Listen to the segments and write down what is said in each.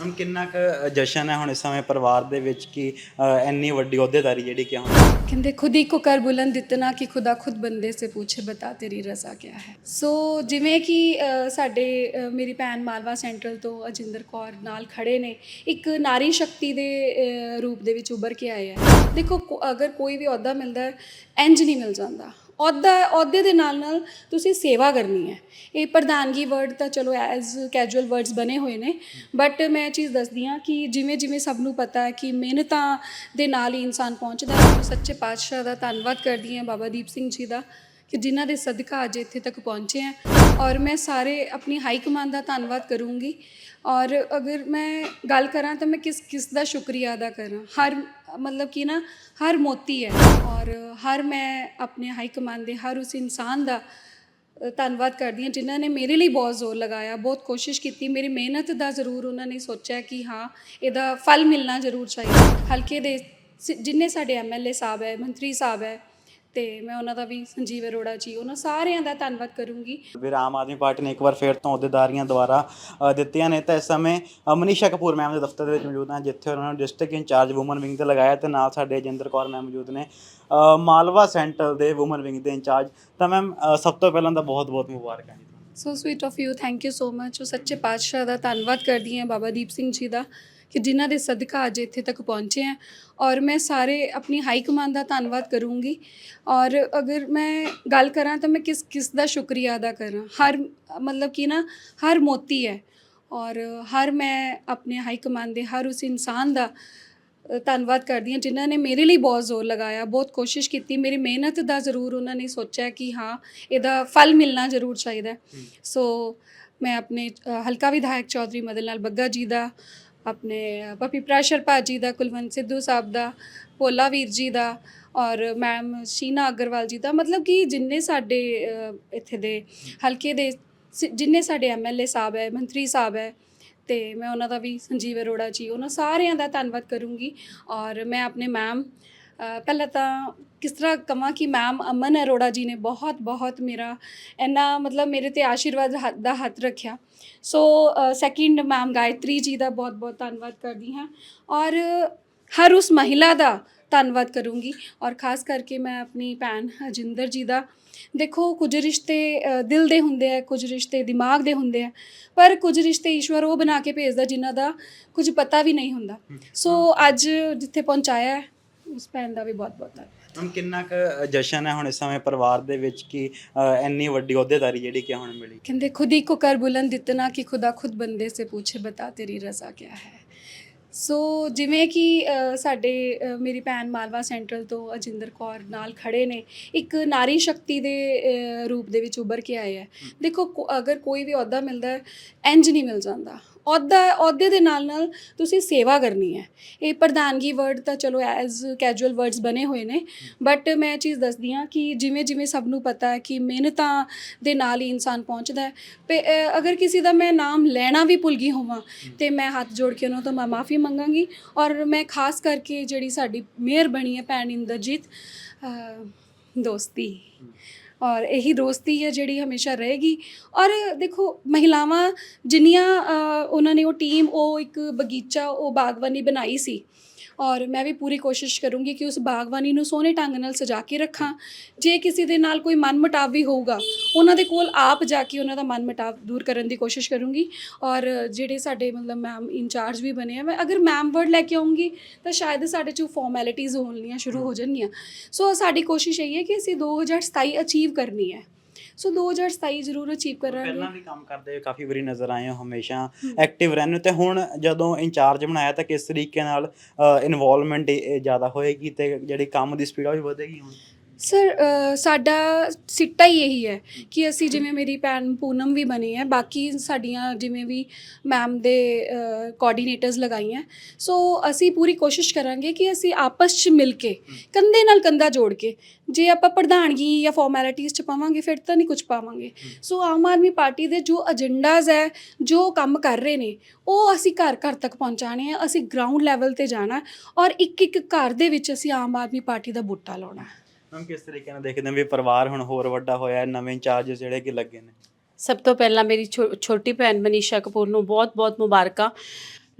ਹੁਣ ਕਿੰਨਾ ਕੁ ਜਸ਼ਨ ਹੈ ਹੁਣ ਇਸ ਸਮੇਂ ਪਰਿਵਾਰ ਦੇ ਵਿੱਚ ਕਿ ਇੰਨੀ ਵੱਡੀ ਅਹੁਦੇਦਾਰੀ ਜਿਹੜੀ ਕਿ ਹੁਣ ਕਹਿੰਦੇ ਖੁਦ ਹੀ ਕੋ ਕਰ ਬੁਲੰਦ ਇਤਨਾ ਕਿ ਖੁਦਾ ਖੁਦ ਬੰਦੇ ਸੇ ਪੁੱਛੇ ਬਤਾ ਤੇਰੀ ਰਜ਼ਾ ਕਿਆ ਹੈ। ਸੋ ਜਿਵੇਂ ਕਿ ਸਾਡੇ ਮੇਰੀ ਭੈਣ ਮਾਲਵਾ ਸੈਂਟਰਲ ਤੋਂ ਅਜਿੰਦਰ ਕੌਰ ਨਾਲ ਖੜੇ ਨੇ, ਇੱਕ ਨਾਰੀ ਸ਼ਕਤੀ ਦੇ ਰੂਪ ਦੇ ਵਿੱਚ ਉੱਭਰ ਕੇ ਆਏ ਆ। ਦੇਖੋ ਅਗਰ ਕੋਈ ਵੀ ਅਹੁਦਾ ਮਿਲਦਾ ਹੈ, ਇੰਝ ਨਹੀਂ ਮਿਲ ਜਾਂਦਾ। ਅਹੁਦਾ, ਅਹੁਦੇ ਦੇ ਨਾਲ ਨਾਲ ਤੁਸੀਂ ਸੇਵਾ ਕਰਨੀ ਹੈ। ਇਹ ਪ੍ਰਧਾਨਗੀ ਵਰਡ ਤਾਂ ਚਲੋ ਐਜ਼ ਕੈਜੂਅਲ ਵਰਡਸ ਬਣੇ ਹੋਏ ਨੇ ਬਟ ਮੈਂ ਇਹ ਚੀਜ਼ ਦੱਸਦੀ ਹਾਂ ਕਿ ਜਿਵੇਂ ਜਿਵੇਂ ਸਭ ਨੂੰ ਪਤਾ ਹੈ ਕਿ ਮਿਹਨਤਾਂ ਦੇ ਨਾਲ ਹੀ ਇਨਸਾਨ ਪਹੁੰਚਦਾ ਹੈ। ਸੱਚੇ ਪਾਤਸ਼ਾਹ ਦਾ ਧੰਨਵਾਦ ਕਰਦੀ ਹਾਂ ਬਾਬਾ ਦੀਪ ਸਿੰਘ ਜੀ ਦਾ। ਕਿ ਜਿਨ੍ਹਾਂ ਦੇ ਸਦਕਾ ਅੱਜ ਇੱਥੇ ਤੱਕ ਪਹੁੰਚੇ ਹਾਂ। ਔਰ ਮੈਂ ਸਾਰੇ ਆਪਣੀ ਹਾਈ ਕਮਾਂਡ ਦਾ ਧੰਨਵਾਦ ਕਰੂੰਗੀ। ਔਰ ਅਗਰ ਮੈਂ ਗੱਲ ਕਰਾਂ ਤਾਂ ਮੈਂ ਕਿਸ ਕਿਸ ਦਾ ਸ਼ੁਕਰੀਆ ਅਦਾ ਕਰਾਂ। ਹਰ ਮਤਲਬ ਕਿ ਨਾ ਹਰ ਮੋਤੀ ਹੈ। ਔਰ ਹਰ ਮੈਂ ਆਪਣੇ ਹਾਈ ਕਮਾਂਡ ਦੇ ਹਰ ਉਸ ਇਨਸਾਨ ਦਾ ਧੰਨਵਾਦ ਕਰਦੀ ਹਾਂ ਜਿਨ੍ਹਾਂ ਨੇ ਮੇਰੇ ਲਈ ਬਹੁਤ ਜ਼ੋਰ ਲਗਾਇਆ, ਬਹੁਤ ਕੋਸ਼ਿਸ਼ ਕੀਤੀ। ਮੇਰੀ ਮਿਹਨਤ ਦਾ ਜ਼ਰੂਰ ਉਹਨਾਂ ਨੇ ਸੋਚਿਆ ਕਿ ਹਾਂ, ਇਹਦਾ ਫਲ ਮਿਲਣਾ ਜ਼ਰੂਰ ਚਾਹੀਦਾ। ਹਲਕੇ ਦੇ ਜਿੰਨੇ ਸਾਡੇ ਐਮਐਲਏ ਸਾਹਿਬ ਹੈ, ਮੰਤਰੀ ਸਾਹਿਬ ਹੈ ਤੇ ਮੈਂ ਉਹਨਾਂ ਦਾ ਵੀ ਸੰਜੀਵ ਅਰੋੜਾ ਜੀ ਉਹਨਾਂ ਸਾਰਿਆਂ ਦਾ ਧੰਨਵਾਦ ਕਰੂੰਗੀ। ਫਿਰ ਆਮ ਆਦਮੀ ਪਾਰਟੀ ਨੇ ਇੱਕ ਵਾਰ ਫੇਰ ਤੋਂ ਅਹੁਦੇਦਾਰੀਆਂ ਦੁਆਰਾ ਅ, ਦਿੱਤੀਆਂ ਨੇ। ਤਾਂ ਇਸ ਸਮੇਂ ਅ, ਮਨੀਸ਼ਾ ਕਪੂਰ ਮੈਮ ਦੇ ਦਫ਼ਤਰ ਦੇ ਵਿੱਚ ਮੌਜੂਦ ਹਾਂ ਜਿੱਥੇ ਉਹਨਾਂ ਨੂੰ ਡਿਸਟ੍ਰਿਕਟ ਇੰਚਾਰਜ ਔਮਨ ਵਿੰਗ ਤੇ ਲਗਾਇਆ ਤੇ ਨਾਲ ਸਾਡੇ ਅਜਿੰਦਰ ਕੌਰ ਮੈਮ ਮੌਜੂਦ ਨੇ। ਅ, ਮਾਲਵਾ ਸੈਂਟਰ ਦੇ ਔਮਨ ਵਿੰਗ ਦੇ ਇੰਚਾਰਜ। ਤਾਂ ਮੈਮ ਸਭ ਤੋਂ ਪਹਿਲਾਂ ਤਾਂ ਬਹੁਤ ਬਹੁਤ ਮੁਬਾਰਕਾਂ ਜੀ so sweet of you thank you so much ਉਹ ਸੱਚੇ ਪਾਤਸ਼ਾਹ ਦਾ ਧੰਨਵਾਦ ਕਰਦੀ ਹਾਂ ਬਾਬਾ ਦੀਪ ਸਿੰਘ ਜੀ ਦਾ। ਕਿ ਜਿਨ੍ਹਾਂ ਦੇ ਸਦਕਾ ਅੱਜ ਇੱਥੇ ਤੱਕ ਪਹੁੰਚੇ ਹਾਂ। ਔਰ ਮੈਂ ਸਾਰੇ ਆਪਣੀ ਹਾਈ ਕਮਾਂਡ ਦਾ ਧੰਨਵਾਦ ਕਰੂੰਗੀ। ਔਰ ਅਗਰ ਮੈਂ ਗੱਲ ਕਰਾਂ ਤਾਂ ਮੈਂ ਕਿਸ ਕਿਸ ਦਾ ਸ਼ੁਕਰੀਆ ਅਦਾ ਕਰਾਂ? ਹਰ ਮਤਲਬ ਕਿ ਨਾ ਹਰ ਮੋਤੀ ਹੈ। ਔਰ ਹਰ ਮੈਂ ਆਪਣੇ ਹਾਈ ਕਮਾਂਡ ਦੇ ਹਰ ਉਸ ਇਨਸਾਨ ਦਾ ਧੰਨਵਾਦ ਕਰਦੀ ਹਾਂ ਜਿਨ੍ਹਾਂ ਨੇ ਮੇਰੇ ਲਈ ਬਹੁਤ ਜ਼ੋਰ ਲਗਾਇਆ ਬਹੁਤ ਕੋਸ਼ਿਸ਼ ਕੀਤੀ। ਮੇਰੀ ਮਿਹਨਤ ਦਾ ਜ਼ਰੂਰ ਉਹਨਾਂ ਨੇ ਸੋਚਿਆ ਕਿ ਹਾਂ ਇਹਦਾ ਫਲ ਮਿਲਣਾ ਜ਼ਰੂਰ ਚਾਹੀਦਾ। ਸੋ ਮੈਂ ਆਪਣੇ ਹਲਕਾ ਵਿਧਾਇਕ ਚੌਧਰੀ ਮਦਨ ਲਾਲ ਬੱਗਾ ਜੀ ਦਾ ਆਪਣੇ ਪਪੀ ਪ੍ਰਾਸ਼ਰ ਭਾਜੀ ਦਾ ਕੁਲਵੰਤ ਸਿੱਧੂ ਸਾਹਿਬ ਦਾ ਭੋਲਾ ਵੀਰ ਜੀ ਦਾ ਔਰ ਮੈਮ ਸ਼ੀਨਾ ਅਗਰਵਾਲ ਜੀ ਦਾ। ਮਤਲਬ ਕਿ ਜਿੰਨੇ ਸਾਡੇ ਅ, ਇੱਥੇ ਦੇ ਹਲਕੇ ਦੇ ਸ- ਜਿੰਨੇ ਸਾਡੇ ਐਮਐਲਏ ਸਾਹਿਬ ਹੈ ਮੰਤਰੀ ਸਾਹਿਬ ਹੈ ਤੇ ਮੈਂ ਉਹਨਾਂ ਦਾ ਵੀ ਸੰਜੀਵ ਅਰੋੜਾ ਜੀ ਉਹਨਾਂ ਸਾਰਿਆਂ ਦਾ ਧੰਨਵਾਦ ਕਰੂੰਗੀ। ਔਰ ਮੈਂ ਆਪਣੇ ਮੈਮ ਪਹਿਲਾਂ ਤਾਂ ਕਿਸ ਤਰ੍ਹਾਂ ਕਵਾਂ ਕਿ ਮੈਮ ਅਮਨ ਅਰੋੜਾ ਜੀ ਨੇ ਬਹੁਤ ਬਹੁਤ ਮੇਰਾ ਇੰਨਾ ਮਤਲਬ ਮੇਰੇ ਤੇ ਆਸ਼ੀਰਵਾਦ ਹੱਥ ਦਾ ਹੱਥ ਰੱਖਿਆ ਸੋ ਸੈਕਿੰਡ ਮੈਮ ਗਾਇਤਰੀ ਜੀ ਦਾ ਬਹੁਤ ਬਹੁਤ ਧੰਨਵਾਦ ਕਰਦੀ ਹਾਂ ਔਰ ਹਰ ਉਸ ਮਹਿਲਾ ਦਾ ਧੰਨਵਾਦ ਕਰੂੰਗੀ ਔਰ ਖਾਸ ਕਰਕੇ ਮੈਂ ਆਪਣੀ ਭੈਣ ਹਜਿੰਦਰ ਜੀ ਦਾ ਦੇਖੋ ਕੁਝ ਰਿਸ਼ਤੇ ਅ, ਦਿਲ ਦੇ ਹੁੰਦੇ ਆ ਕੁਝ ਰਿਸ਼ਤੇ ਦਿਮਾਗ ਦੇ ਹੁੰਦੇ ਆ ਪਰ ਕੁਝ ਰਿਸ਼ਤੇ ਈਸ਼ਵਰ ਉਹ ਬਣਾ ਕੇ ਭੇਜਦਾ ਜਿਨ੍ਹਾਂ ਦਾ ਕੁਝ ਪਤਾ ਵੀ ਨਹੀਂ ਹੁੰਦਾ ਸੋ ਅੱਜ ਜਿੱਥੇ ਪਹੁੰਚਾਇਆ ਹੈ, ਉਸ ਭੈਣ ਦਾ ਵੀ ਬਹੁਤ ਬਹੁਤ ਧੰਨਵਾਦ ਮੈਮ ਕਿੰਨਾ ਕੁ ਜਸ਼ਨ ਹੈ ਹੁਣ ਇਸ ਸਮੇਂ ਪਰਿਵਾਰ ਦੇ ਵਿੱਚ ਕਿ ਅ, ਇੰਨੀ ਵੱਡੀ ਅਹੁਦੇਦਾਰੀ ਜਿਹੜੀ ਕਿ ਹੁਣ ਮਿਲੀ कहते खुद ही को कर बुलंद इतना कि खुदा खुद ਬੰਦੇ ਸੇ ਪੁੱਛੇ ਬਤਾ ਤੇਰੀ ਰਜ਼ਾ ਕਿਆ ਹੈ ਸੋ ਜਿਵੇਂ ਕਿ ਅ, ਸਾਡੇ ਅ, ਮੇਰੀ ਭੈਣ ਮਾਲਵਾ ਸੈਂਟਰਲ ਤੋਂ ਅਜਿੰਦਰ ਕੌਰ ਨਾਲ ਖੜੇ ਨੇ ਇੱਕ ਨਾਰੀ ਸ਼ਕਤੀ ਦੇ ਅ, ਰੂਪ ਦੇ ਵਿੱਚ ਉੱਭਰ ਕੇ ਆਏ ਆ ਦੇਖੋ ਕੋ- ਅਗਰ ਕੋਈ ਵੀ ਅਹੁਦਾ ਮਿਲਦਾ ਹੈ ਇੰਜ ਨਹੀਂ ਮਿਲ ਜਾਂਦਾ ਅਹੁਦਾ ਅਹੁਦੇ ਦੇ ਨਾਲ ਨਾਲ ਤੁਸੀਂ ਸੇਵਾ ਕਰਨੀ ਹੈ। ਇਹ ਪ੍ਰਧਾਨਗੀ ਵਰਡ ਤਾਂ ਚਲੋ ਐਜ਼ ਕੈਜੂਅਲ ਵਰਡਸ ਬਣੇ ਹੋਏ ਨੇ ਬਟ ਮੈਂ ਇਹ ਚੀਜ਼ ਦੱਸਦੀ ਹਾਂ ਕਿ ਜਿਵੇਂ ਜਿਵੇਂ ਸਭ ਨੂੰ ਪਤਾ ਹੈ ਕਿ ਮਿਹਨਤਾਂ ਦੇ ਨਾਲ ਹੀ ਇਨਸਾਨ ਪਹੁੰਚਦਾ ਹੈ। ਤੇ ਅ, ਅਗਰ ਕਿਸੇ ਦਾ ਮੈਂ ਨਾਮ ਲੈਣਾ ਵੀ ਭੁੱਲ ਗਈ ਹੋਵਾਂ ਤੇ ਮੈਂ ਹੱਥ ਜੋੜ ਕੇ ਉਹਨਾਂ ਤੋਂ ਮੈਂ ਮਾਫੀ ਮੰਗਾਂਗੀ ਔਰ ਮੈਂ ਖਾਸ ਕਰਕੇ ਜਿਹੜੀ ਸਾਡੀ ਮੇਅਰ ਬਣੀ ਹੈ ਭੈਣ ਇੰਦਰਜੀਤ ਅ, ਦੋਸਤੀ। ਔਰ ਇਹੀ ਦੋਸਤੀ ਹੈ ਜਿਹੜੀ ਹਮੇਸ਼ਾ ਰਹੇਗੀ। ਔਰ ਦੇਖੋ ਮਹਿਲਾਵਾਂ ਜਿੰਨੀਆਂ ਅ, ਉਹਨਾਂ ਨੇ ਉਹ ਟੀਮ ਉਹ ਇੱਕ ਬਗੀਚਾ ਉਹ ਬਾਗਬਾਨੀ ਬਣਾਈ ਸੀ। ਔਰ ਮੈਂ ਵੀ ਪੂਰੀ ਕੋਸ਼ਿਸ਼ ਕਰੂੰਗੀ ਕਿ ਉਸ ਬਾਗਬਾਨੀ ਨੂੰ ਸੋਹਣੇ ਢੰਗ ਨਾਲ ਸਜਾ ਕੇ ਰੱਖਾਂ। ਜੇ ਕਿਸੇ ਦੇ ਨਾਲ ਕੋਈ ਮਨਮਟਾਵ ਵੀ ਹੋਊਗਾ, ਉਹਨਾਂ ਦੇ ਕੋਲ ਆਪ ਜਾ ਕੇ ਉਹਨਾਂ ਦਾ ਮਨਮਟਾਵ ਦੂਰ ਕਰਨ ਦੀ ਕੋਸ਼ਿਸ਼ ਕਰੂੰਗੀ। ਔਰ ਜਿਹੜੇ ਸਾਡੇ ਮਤਲਬ ਮੈਮ ਇੰਚਾਰਜ ਵੀ ਬਣੇ ਆ, ਮੈਂ ਅਗਰ ਮੈਮ ਵਰਡ ਲੈ ਕੇ ਆਉਂਗੀ, ਤਾਂ ਸ਼ਾਇਦ ਸਾਡੇ ਚੋਂ ਫਾਰਮੈਲਿਟੀਜ਼ ਹੋਣੀਆਂ ਸ਼ੁਰੂ ਹੋ ਜਾਣਗੀਆਂ। ਸੋ ਸਾਡੀ ਕੋਸ਼ਿਸ਼ ਇਹ ਹੈ ਕਿ ਅਸੀਂ 2027 ਅਚੀਵ ਕਰਨੀ ਹੈ। ਸੋ 2027 ਜ਼ਰੂਰ ਅਚੀਵ ਕਰਾਂਗੇ। ਪਹਿਲਾਂ ਵੀ ਕੰਮ ਕਰਦੇ ਹੋਏ ਕਾਫੀ ਵਾਰੀ ਨਜ਼ਰ ਆਏ ਹੋ ਹਮੇਸ਼ਾ ਐਕਟਿਵ ਰਹਿੰਦੇ ਹੋ ਤੇ ਹੁਣ ਜਦੋਂ ਇੰਚਾਰਜ ਬਣਾਇਆ ਤਾਂ ਕਿਸ ਤਰੀਕੇ ਨਾਲ ਇਨਵੋਲਵਮੈਂਟ ਜ਼ਿਆਦਾ ਹੋਏਗੀ ਤੇ ਜਿਹੜੀ ਕੰਮ ਦੀ ਸਪੀਡ ਆ ਉਹ ਵੀ ਵਧੇਗੀ ਹੁਣ? ਸਰ ਸਾਡਾ ਸਿੱਟਾ ਹੀ ਇਹੀ ਹੈ ਕਿ ਅਸੀਂ ਜਿਵੇਂ ਮੇਰੀ ਭੈਣ ਪੂਨਮ ਵੀ ਬਣੀ ਹੈ, ਬਾਕੀ ਸਾਡੀਆਂ ਜਿਵੇਂ ਵੀ ਮੈਮ ਦੇ ਕੋਆਰਡੀਨੇਟਰਸ ਲਗਾਈਆਂ। ਸੋ ਅਸੀਂ ਪੂਰੀ ਕੋਸ਼ਿਸ਼ ਕਰਾਂਗੇ ਕਿ ਅਸੀਂ ਆਪਸ 'ਚ ਮਿਲ ਕੇ, ਕੰਧੇ ਨਾਲ ਕੰਧਾ ਜੋੜ ਕੇ, ਜੇ ਆਪਾਂ ਪ੍ਰਧਾਨਗੀ ਜਾਂ ਫਾਰਮੈਲਿਟੀਜ਼ 'ਚ ਪਾਵਾਂਗੇ, ਫਿਰ ਤਾਂ ਨਹੀਂ ਕੁਝ ਪਾਵਾਂਗੇ। ਸੋ ਆਮ ਆਦਮੀ ਪਾਰਟੀ ਦੇ ਜੋ ਏਜੰਡਾਜ਼ ਹੈ, ਜੋ ਕੰਮ ਕਰ ਰਹੇ ਨੇ, ਉਹ ਅਸੀਂ ਘਰ ਘਰ ਤੱਕ ਪਹੁੰਚਾਣੇ ਆ, ਅਸੀਂ ਗਰਾਊਂਡ ਲੈਵਲ ਤੇ ਜਾਣਾ ਔਰ ਇੱਕ ਇੱਕ ਘਰ ਦੇ ਵਿੱਚ ਅਸੀਂ ਆਮ ਆਦਮੀ ਪਾਰਟੀ ਦਾ ਬੂਟਾ ਲਾਉਣਾ। ਮੈਮ ਕਿਸ ਤਰੀਕੇ ਨਾਲ ਦੇਖਦੇ ਹੋ ਵੀ ਪਰਿਵਾਰ ਹੁਣ ਹੋਰ ਵੱਡਾ ਹੋਇਆ ਹੈ, ਨਵੇਂ ਚਾਰਜ ਜਿਹੜੇ ਕਿ ਲੱਗੇ ਨੇ? ਸਭ ਤੋਂ ਪਹਿਲਾਂ ਮੇਰੀ ਛੋ- ਛੋਟੀ ਭੈਣ ਮਨੀਸ਼ਾ ਕਪੂਰ ਨੂੰ ਬਹੁਤ-ਬਹੁਤ ਮੁਬਾਰਕਾਂ।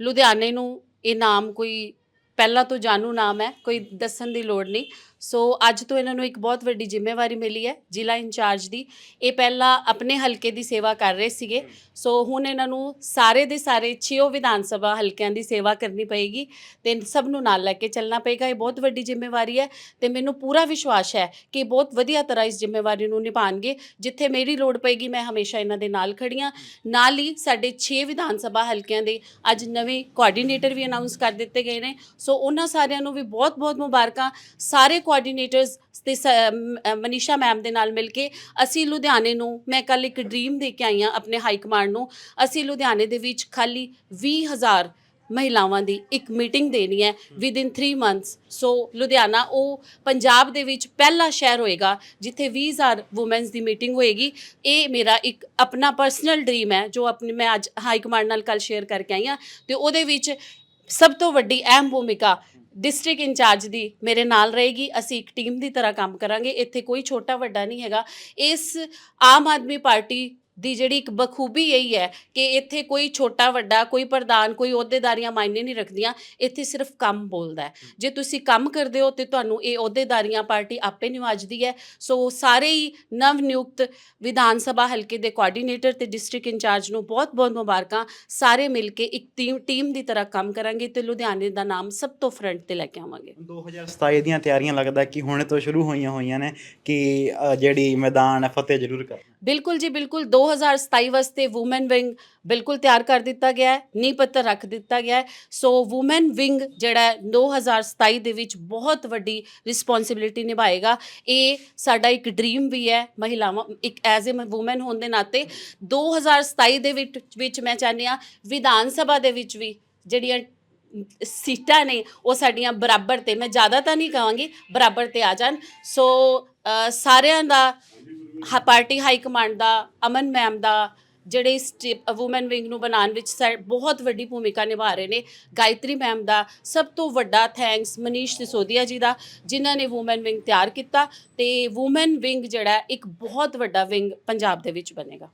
ਲੁਧਿਆਣੇ ਨੂੰ ਇਹ ਨਾਮ ਕੋਈ ਪਹਿਲਾਂ ਤੋਂ ਜਾਣੂ ਨਾਮ ਹੈ ਕੋਈ ਦੱਸਣ ਦੀ ਲੋੜ ਨਹੀਂ। ਸੋ ਅੱਜ ਤੋਂ ਇਹਨਾਂ ਨੂੰ ਇੱਕ ਬਹੁਤ ਵੱਡੀ ਜ਼ਿੰਮੇਵਾਰੀ ਮਿਲੀ ਹੈ, ਜ਼ਿਲ੍ਹਾ ਇੰਚਾਰਜ ਦੀ। ਇਹ ਪਹਿਲਾਂ ਆਪਣੇ ਹਲਕੇ ਦੀ ਸੇਵਾ ਕਰ ਰਹੇ ਸੀਗੇ। ਸੋ ਹੁਣ ਇਹਨਾਂ ਨੂੰ ਸਾਰੇ ਦੇ ਸਾਰੇ ਛਿਓ ਵਿਧਾਨ ਸਭਾ ਹਲਕਿਆਂ ਦੀ ਸੇਵਾ ਕਰਨੀ ਪਏਗੀ ਤੇ ਸਭ ਨੂੰ ਨਾਲ ਲੈ ਕੇ ਚੱਲਣਾ ਪਏਗਾ। ਇਹ ਬਹੁਤ ਵੱਡੀ ਜ਼ਿੰਮੇਵਾਰੀ ਹੈ ਤੇ ਮੈਨੂੰ ਪੂਰਾ ਵਿਸ਼ਵਾਸ ਹੈ ਕਿ ਇਹ ਬਹੁਤ ਵਧੀਆ ਤਰ੍ਹਾਂ ਇਸ ਜ਼ਿੰਮੇਵਾਰੀ ਨੂੰ ਨਿਭਾਣਗੇ। ਜਿੱਥੇ ਮੇਰੀ ਲੋੜ ਪਏਗੀ, ਮੈਂ ਹਮੇਸ਼ਾ ਇਹਨਾਂ ਦੇ ਨਾਲ ਖੜੀ ਹਾਂ। ਨਾਲ ਹੀ ਸਾਡੇ 6 ਵਿਧਾਨ ਸਭਾ ਹਲਕਿਆਂ ਦੇ ਅੱਜ ਨਵੇਂ ਕੋਆਰਡੀਨੇਟਰ ਵੀ ਅਨਾਉਂਸ ਕਰ ਦਿੱਤੇ ਗਏ ਨੇ। ਸੋ ਉਹਨਾਂ ਸਾਰਿਆਂ ਨੂੰ ਵੀ ਬਹੁਤ-ਬਹੁਤ ਮੁਬਾਰਕਾਂ। ਸਾਰੇ ਕੋਆਰਡੀਨੇਟਰਸ ਤੇ ਸ- ਮਨੀਸ਼ਾ ਮੈਮ ਦੇ ਨਾਲ ਮਿਲ ਕੇ ਅਸੀਂ ਲੁਧਿਆਣੇ ਨੂੰ, ਮੈਂ ਕੱਲ ਇੱਕ ਡ੍ਰੀਮ ਦੇ ਕੇ ਆਈ ਹਾਂ ਆਪਣੇ ਹਾਈ ਕਮਾਂਡ ਨੂੰ, ਅਸੀਂ ਲੁਧਿਆਣੇ ਦੇ ਵਿੱਚ ਖਾਲੀ 20000 ਮਹਿਲਾਵਾਂ ਦੀ ਇੱਕ ਮੀਟਿੰਗ ਦੇਣੀ ਹੈ within 3 months so Ludhiana ਉਹ ਪੰਜਾਬ ਦੇ ਵਿੱਚ ਪਹਿਲਾ ਸ਼ਹਿਰ ਹੋਏਗਾ ਜਿੱਥੇ 20000 ਔਮਨਸ ਦੀ ਮੀਟਿੰਗ ਹੋਏਗੀ। ਇਹ ਮੇਰਾ ਇੱਕ ਆਪਣਾ ਪਰਸਨਲ ਡ੍ਰੀਮ ਹੈ, ਜੋ ਆਪਣੀ ਮੈਂ ਅੱਜ ਹਾਈ ਕਮਾਂਡ ਨਾਲ ਕੱਲ ਸ਼ੇਅਰ ਕਰਕੇ ਆਈ ਹਾਂ। ਤੇ ਉਹਦੇ ਵਿੱਚ ਸਭ ਤੋਂ ਵੱਡੀ ਅਹਿਮ ਭੂਮਿਕਾ ਡਿਸਟ੍ਰਿਕਟ ਇੰਚਾਰਜ ਦੀ ਮੇਰੇ ਨਾਲ ਰਹੇਗੀ, ਅਸੀਂ ਇੱਕ ਟੀਮ ਦੀ ਤਰ੍ਹਾਂ ਕੰਮ ਕਰਾਂਗੇ, ਇੱਥੇ ਕੋਈ ਛੋਟਾ ਵੱਡਾ ਨਹੀਂ ਹੈਗਾ। ਇਸ ਆਮ ਆਦਮੀ ਪਾਰਟੀ ਦੀ ਜਿਹੜੀ ਇੱਕ ਬਖੂਬੀ ਇਹੀ ਹੈ ਕਿ ਇੱਥੇ ਕੋਈ ਛੋਟਾ, ਵੱਡਾ, ਕੋਈ ਪ੍ਰਧਾਨ, ਕੋਈ ਅਹੁਦੇਦਾਰੀਆਂ ਮਾਇਨੇ ਨਹੀਂ ਰੱਖਦੀਆਂ, ਇੱਥੇ ਸਿਰਫ ਕੰਮ ਬੋਲਦਾ ਹੈ। ਜੇ ਤੁਸੀਂ ਕੰਮ ਕਰਦੇ ਹੋ ਤੇ ਤੁਹਾਨੂੰ ਇਹ ਅਹੁਦੇਦਾਰੀਆਂ ਪਾਰਟੀ ਆਪੇ ਨਿਵਾਜਦੀ ਹੈ। ਸੋ ਸਾਰੇ ਹੀ ਨਵ ਨਿਯੁਕਤ ਵਿਧਾਨ ਸਭਾ ਹਲਕੇ ਦੇ ਕੋਆਰਡੀਨੇਟਰ ਤੇ ਡਿਸਟ੍ਰਿਕਟ ਇੰਚਾਰਜ ਨੂੰ ਬਹੁਤ-ਬਹੁਤ ਮੁਬਾਰਕਾਂ। ਸਾਰੇ ਮਿਲ ਕੇ ਇੱਕ ਟੀਮ ਟੀਮ ਦੀ ਤਰ੍ਹਾਂ ਕੰਮ ਕਰਾਂਗੇ ਤੇ ਲੁਧਿਆਣੇ ਦਾ ਨਾਮ ਸਭ ਤੋਂ ਫਰੰਟ ਤੇ ਲੈ ਕੇ ਆਵਾਂਗੇ। 2027 ਦੀਆਂ ਤਿਆਰੀਆਂ ਲੱਗਦਾ ਕਿ ਹੁਣੇ ਤੋਂ ਸ਼ੁਰੂ ਹੋਈਆਂ ਹੋਈਆਂ ਨੇ ਕਿ ਜਿਹੜੀ ਮੈਦਾਨ ਹੈ, ਫਤਿਹ ਜ਼ਰੂਰ ਕਰ ਬਿਲਕੁਲ ਜੀ, ਬਿਲਕੁਲ। 2027 ਵਾਸਤੇ ਔਮਨ ਵਿੰਗ ਬਿਲਕੁਲ ਤਿਆਰ ਕਰ ਦਿੱਤਾ ਗਿਆ ਹੈ, ਨੀਂਹ ਪੱਤਰ ਰੱਖ ਦਿੱਤਾ ਗਿਆ ਹੈ। ਸੋ ਔਮਨ ਵਿੰਗ ਜਿਹੜਾ ਹੈ 2027 ਦੇ ਵਿੱਚ ਬਹੁਤ ਵੱਡੀ ਰਿਸਪੌਂਸਿਬਿਲਿਟੀ ਨਿਭਾਏਗਾ। ਇਹ ਸਾਡਾ ਇੱਕ ਡ੍ਰੀਮ ਵੀ ਹੈ, ਮਹਿਲਾਵਾਂ, ਇੱਕ ਐਜ਼ ਅ ਔਮਨ ਹੋਣ ਦੇ ਨਾਤੇ। 2027 ਦੇ ਵਿੱਚ ਵਿੱਚ ਮੈਂ ਚਾਹੁੰਦੀ ਹਾਂ, ਵਿਧਾਨ ਸਭਾ ਦੇ ਵਿੱਚ ਵੀ ਜਿਹੜੀਆਂ ਸੀਟਾਂ ਨੇ, ਉਹ ਸਾਡੀਆਂ ਬਰਾਬਰ ਤੇ, ਮੈਂ ਜ਼ਿਆਦਾ ਤਾਂ ਨਹੀਂ ਕਹਾਂਗੀ, ਬਰਾਬਰ ਤੇ ਆ ਜਾਣ। ਸੋ ਸਾਰਿਆਂ ਦਾ ਹਾ- ਪਾਰਟੀ ਹਾਈ ਕਮਾਂਡ ਦਾ, ਅਮਨ ਮੈਮ ਦਾ, ਜਿਹੜੇ ਇਸ ਔਮਨ ਵਿੰਗ ਨੂੰ ਬਣਾਉਣ ਵਿੱਚ ਸਾ- ਬਹੁਤ ਵੱਡੀ ਭੂਮਿਕਾ ਨਿਭਾ ਰਹੇ ਨੇ, ਗਾਇਤਰੀ ਮੈਮ ਦਾ, ਸਭ ਤੋਂ ਵੱਡਾ ਥੈਂਕਸ ਮਨੀਸ਼ ਸਿਸੋਦੀਆ ਜੀ ਦਾ, ਜਿਨ੍ਹਾਂ ਨੇ ਔਮਨ ਵਿੰਗ ਤਿਆਰ ਕੀਤਾ ਤੇ ਔਮਨ ਵਿੰਗ ਜਿਹੜਾ ਇੱਕ ਬਹੁਤ ਵੱਡਾ ਵਿੰਗ ਪੰਜਾਬ ਦੇ ਵਿੱਚ ਬਣੇਗਾ।